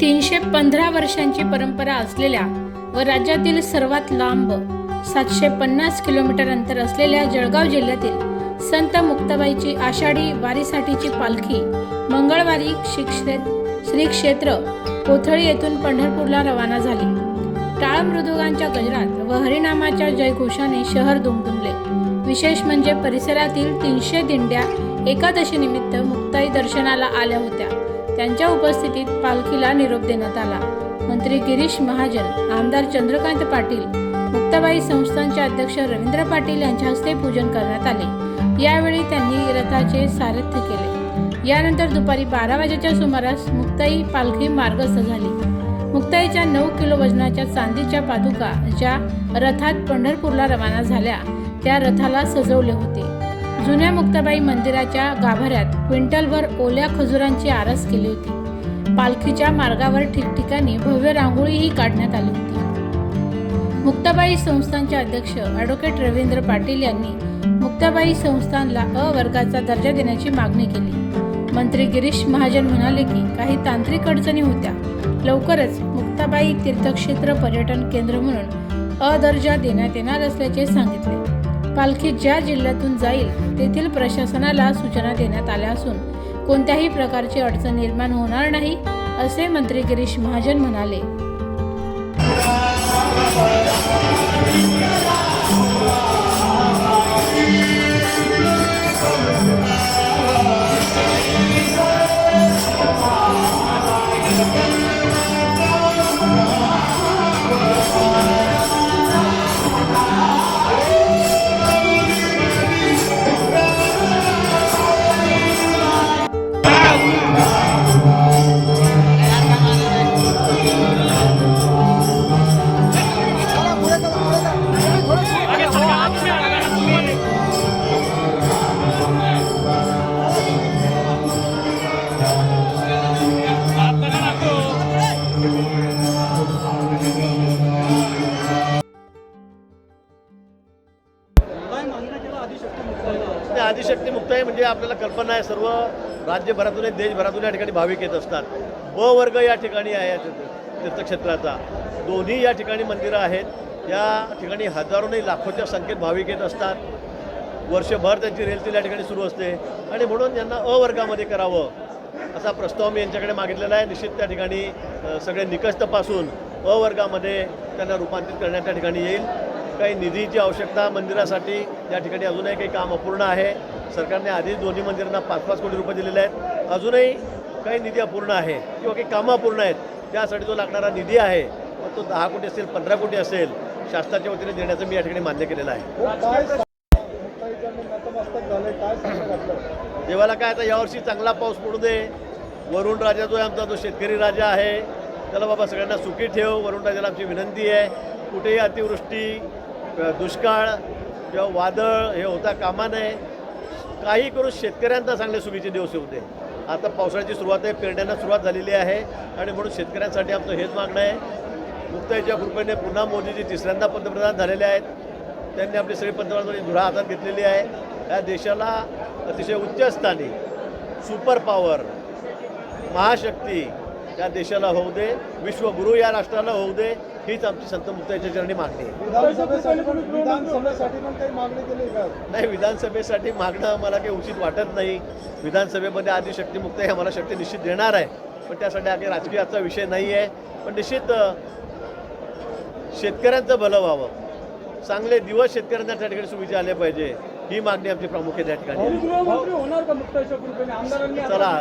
तीनशे पंधरा वर्षांची परंपरा असलेल्या व राज्यातील सर्वात लांब सातशे पन्नास किलोमीटर अंतर असलेल्या जळगाव जिल्ह्यातील संत मुक्ताबाईची आषाढी वारीसाठीची पालखी मंगळवारी शिक्षेत श्री क्षेत्र कोथळी येथून पंढरपूरला रवाना झाली. टाळ मृदुगांच्या गजरात व हरिनामाच्या जयघोषाने शहर दुमदुमले. विशेष म्हणजे परिसरातील तीनशे दिंड्या एकादशीनिमित्त मुक्ताई दर्शनाला आल्या होत्या. त्यांच्या उपस्थितीत पालखीला निरोप देण्यात आला. मंत्री गिरीश महाजन आमदार चंद्रकांत पाटील मुक्ताबाई संस्थानचे अध्यक्ष रवींद्र पाटील यांच्या हस्ते पूजन करण्यात आले. यावेळी त्यांनी रथाचे सारथ्य केले. यानंतर दुपारी बारा वाजेच्या सुमारास मुक्ताई पालखी मार्गस्थ झाली. मुक्ताईच्या नऊ किलो वजनाच्या चांदीच्या पादुका ज्या रथात पंढरपूरला रवाना झाल्या त्या रथाला सजवले होते. जुन्या मुक्ताबाई मंदिराच्या गाभाऱ्यात क्विंटलवर ओल्या खजुरांची आरस केली होती. पालखीच्या मार्गावर ठिकठिकाणी भव्य रांगोळीही काढण्यात आली होती. मुक्ताबाई संस्थानचे अध्यक्ष ॲडव्होकेट रवींद्र पाटील यांनी मुक्ताबाई संस्थानला अ वर्गाचा दर्जा देण्याची मागणी केली. मंत्री गिरीश महाजन म्हणाले की काही तांत्रिक अडचणी होत्या. लवकरच मुक्ताबाई तीर्थक्षेत्र पर्यटन केंद्र म्हणून अ दर्जा देण्यात येणार असल्याचे सांगितले. पालखी ज्या जिल्ह्यातून जाईल तेथील प्रशासनाला सूचना देण्यात आल्या असून कोणत्याही प्रकारची अडचण निर्माण होणार नाही असे मंत्री गिरीश महाजन म्हणाले. आदिशक्ती मुक्ताई म्हणजे आपल्याला कल्पना आहे सर्व राज्यभरातून देशभरातून या ठिकाणी भाविक येत असतात. ब वर्ग या ठिकाणी आहे या तीर्थक्षेत्राचा. दोन्ही या ठिकाणी मंदिरं आहेत. या ठिकाणी हजारो नाही लाखोच्या संख्येत भाविक येत असतात. वर्षभर त्यांची रेलचेल या ठिकाणी सुरू असते. आणि म्हणून यांना अ वर्गामध्ये करावं असा प्रस्ताव मी यांच्याकडे मागितलेला आहे. निश्चित त्या ठिकाणी सगळे निकष तपासून अ वर्गामध्ये त्यांना रूपांतरित करण्यात त्या ठिकाणी येईल. काही निधीची आवश्यकता मंदिरासाठी या ठिकाणी अजूनही काही काम अपूर्ण आहे. सरकारने आधीच दोन्ही मंदिरांना पाच पाच कोटी रुपये दिलेले आहेत. अजूनही काही निधी अपूर्ण आहे किंवा काही कामं अपूर्ण आहेत त्यासाठी जो लागणारा निधी आहे तो दहा कोटी असेल पंधरा कोटी असेल शासनाच्या वतीने देण्याचं मी या ठिकाणी मान्य केलेलं आहे. देवाला काय आता यावर्षी चांगला पाऊस पडू दे. वरुण राजा जो आहे आमचा जो शेतकरी राजा आहे. त्याला बाबा सगळ्यांना सुखी ठेव. वरुण राजाला आमची विनंती आहे. कुठेही अतिवृष्टी दुष्काळ किंवा वादळ हे होता कामा नये. काही करून शेतकऱ्यांना चांगले सुखीचे दिवस येऊ दे. आता पावसाळ्याची सुरुवात आहे पेरण्यांना सुरुवात झालेली आहे आणि म्हणून शेतकऱ्यांसाठी आमचं हेच मागणं आहे. मुक्ताईच्या कृपेने पुन्हा मोदीजी तिसऱ्यांदा पंतप्रधान झालेले आहेत. त्यांनी आपली सगळी पंतप्रधानांची धुरा हातात घेतलेली आहे. या देशाला अतिशय उच्च स्थानी सुपर पॉवर महाशक्ती या देशाला होऊ दे. विश्वगुरू या राष्ट्राला होऊ दे. हीच आमची संत मुक्ताच्या चरणी मागणी आहे. नाही विधानसभेसाठी मागणं मला काही उचित वाटत नाही. विधानसभेमध्ये आधी शक्तीमुक्त आहे आम्हाला शक्ती निश्चित देणार आहे. पण त्यासाठी हा राजकीयाचा विषय नाही आहे. पण निश्चित शेतकऱ्यांचं भलं व्हावं. चांगले दिवस शेतकऱ्यांना त्या ठिकाणी सुविधा आले पाहिजे. ही मागणी आमची प्रामुख्याने त्या ठिकाणी आता चला.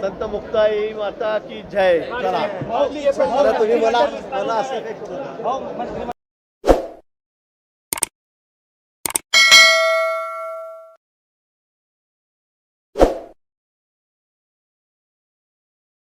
संत मुक्ताई माता की जय. चला. भाऊ, आता तुम्ही मला मला असं काही करू नका.